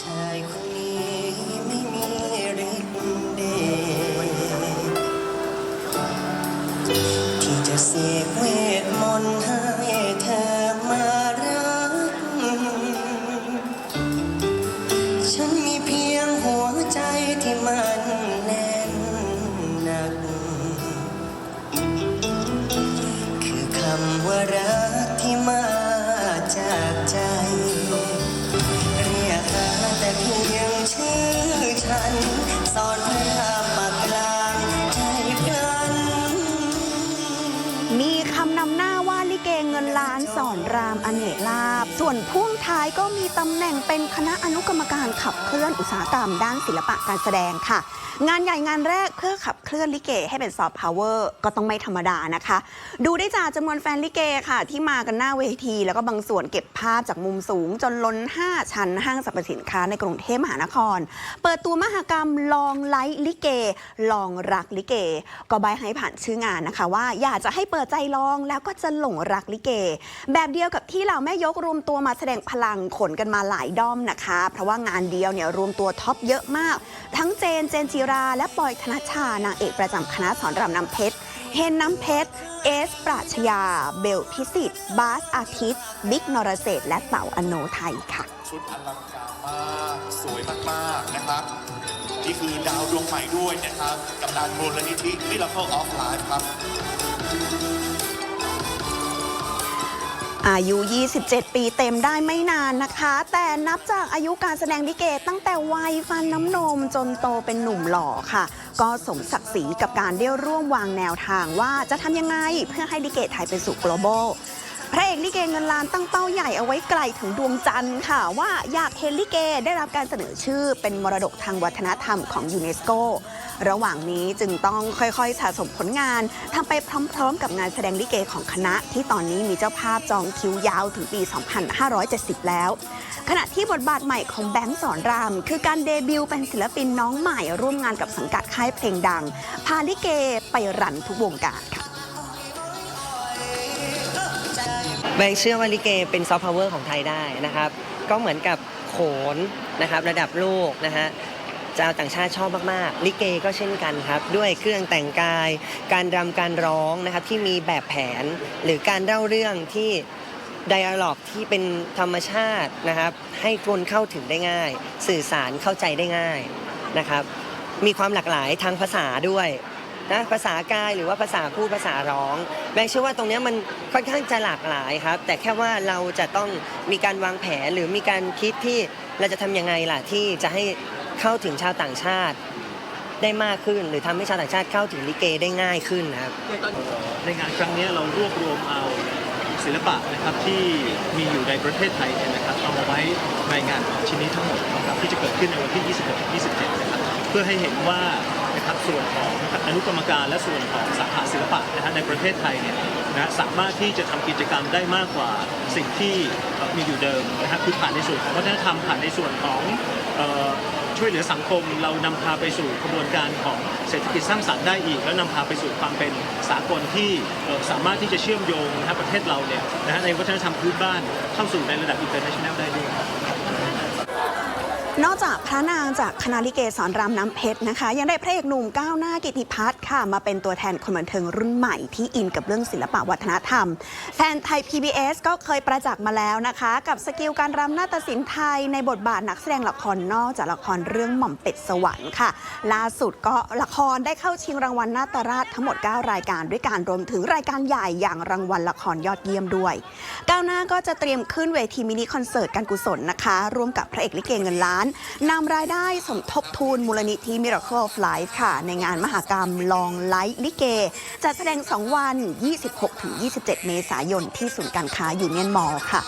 ชายคนนี้ไม่มีฤทธิ์เดชที่จะเสกเวทมนต์ให้เธอมารัก ฉันมีเพียงหัวใจที่มันแน่นหนัก คือคำว่ารัก รามอเนกลาบ ส่วนพ่วงท้ายก็มีตำแหน่งเป็นคณะอนุกรรมการขับเคลื่อนอุตสาหกรรมด้านศิลปะการแสดงค่ะ งานใหญ่งานแรกเพื่อขับเคลื่อนลิเกให้เป็นซอฟต์พาวเวอร์ก็ต้องไม่ธรรมดานะคะ ดูได้จากจำนวนแฟนลิเกค่ะ ที่มากันหน้าเวที แล้วก็บางส่วนเก็บภาพจากมุมสูง จนล้น 5 ชั้นห้างสรรพสินค้าในกรุงเทพมหานคร เปิดตัวมหกรรมลองไลท์ลิเก ลองรักลิเก ก็ใบให้ผ่านชื่องานนะคะ ว่าอยากจะให้เปิดใจลองแล้วก็จะหลงรักลิเก แบบเดียวกับที่เหล่าวแม่ยกรวมตัวมาแสดงพลังขนกันมาหลายด้อมนะคะ เพราะว่างานเดียวเนี่ยรวมตัวท็อปเยอะมาก ทั้งเจนเจนจิรา และปอยธนชานางเอกประจำคณะสอนรำน้ำเพชรเฮนน้ำเพชรเอส ปราชญา เบลพิสิทธิ์ บาสอาทิตย์ บิ๊กนรเศรษฐและเต๋าอโนไทยค่ะ ชุดอลังการมากสวยมากๆนะครับ นี่คือดาวดวงใหม่ด้วยนะครับ กับการมูลนิธิ Miracle of Life ครับ อายุ 27 ปีเต็มได้ไม่นานนะคะ แต่นับจากอายุการแสดงลิเกตั้งแต่วัยฟันน้ำนมจนโตเป็นหนุ่มหล่อค่ะ ก็สมศักดิ์ศรีกับการได้ร่วมวางแนวทางว่าจะทำยังไงเพื่อให้ลิเกไทยเป็นสู่ global พระเอกลิเกเงินล้านตั้งเป้าใหญ่เอาไว้ไกลถึงดวงจันทร์ค่ะ ว่าอยากเห็นลิเกได้รับการเสนอชื่อเป็นมรดกทางวัฒนธรรมของยูเนสโก ระหว่างนี้จึงต้องค่อยๆ สะสมผลงานทำไปพร้อมๆ กับงานแสดงลิเกของคณะ ที่ตอนนี้มีเจ้าภาพจองคิวยาวถึงปี 2570 แล้ว ขณะที่บทบาทใหม่ของแบงค์สอนราม คือการเดบิวต์เป็นศิลปินน้องใหม่ ร่วมงานกับสังกัดค่ายเพลงดัง พาลิเกไปรันทุกวงการค่ะแบงค์เชื่อว่าลิเกเป็นซอฟต์พาวเวอร์ของไทยได้นะครับ ก็เหมือนกับโขนนะครับระดับโลกนะฮะ ชาวต่างชาติชอบมากๆ ลิเกก็เช่นกันครับ ด้วยเครื่องแต่งกาย การรำการร้องนะครับที่มีแบบแผน หรือการเล่าเรื่องที่ไดอะล็อกที่เป็นธรรมชาตินะครับ ให้คนเข้าถึงได้ง่าย สื่อสารเข้าใจได้ง่ายนะครับ มีความหลากหลายทางภาษาด้วยนะภาษากายหรือว่าภาษาพูดภาษาร้องแบงค์เชื่อว่าตรงนี้มันค่อนข้างจะหลากหลายครับ แต่แค่ว่าเราจะต้องมีการวางแผนหรือมีการคิดที่เราจะทำยังไงล่ะที่จะให้ เข้าถึงชาวต่างชาติได้มากขึ้น หรือทำให้ชาวต่างชาติเข้าถึงลิเกได้ง่ายขึ้นนะครับในงานครั้งนี้เรารวบรวมเอาศิลปะนะครับที่มีอยู่ในประเทศไทยนะครับเอามาไว้ในงานชิ้นนี้ทั้งหมดนะครับที่จะเกิดขึ้นในวันที่ 26-27 นะครับเพื่อให้เห็นว่านะครับส่วนของอนุกรรมการและส่วนของสาขาศิล ปะนะฮะในประเทศไทยเนี่ยนะสามารถที่จะทำกิจกรรมได้มากกว่าสิ่งที่มีอยู่เดิมนะครับคือผ่านในส่วนของวัฒนธรรมผ่านในส่วนของช่วยเหลือสังคมเรานำพาไปสู่กระบวนการของเศรษฐกิจสร้างสรรค์ได้อีก แล้วนำพาไปสู่ความเป็นสากลที่สามารถที่จะเชื่อมโยงนะประเทศเราเนี่ยนะฮะในวัฒนธรรมพื้นบ้านเข้าสู่ในระดับ international ได้ด้วย นอกจากพระนางจากคณะลิเกสอนรามน้ำเพชรนะคะ ยังได้พระเอกหนุ่มก้าวหน้ากิติพัฒน์ค่ะ มาเป็นตัวแทนคนบันเทิงรุ่นใหม่ที่อินกับเรื่องศิลปะวัฒนธรรมแฟนไทย PBS ก็เคยประจักษ์มาแล้วนะคะ กับสกิลการรำนาฏศิลป์ไทยในบทบาทนักแสดงละครนอกจากละครเรื่องหม่อมเป็ดสวรรค์ค่ะ ล่าสุดก็ละครได้เข้าชิงรางวัลนาตราชทั้งหมด 9 รายการด้วยการรวมถึงรายการใหญ่อย่างรางวัลละครยอดเยี่ยมด้วย ก้าวหน้าก็จะเตรียมขึ้นเวทีมินิคอนเสิร์ตการกุศลนะคะร่วมกับพระเอกลิเกเงินล้านนำรายได้สมทบทุนมูลนิธิ Miracle of Life ค่ะ ในงานมหากรรมลองไลท์ลิเก จัดแสดง 2 วัน 26-27 เมษายนที่ศูนย์การค้ายูเนียนมอลล์ค่ะ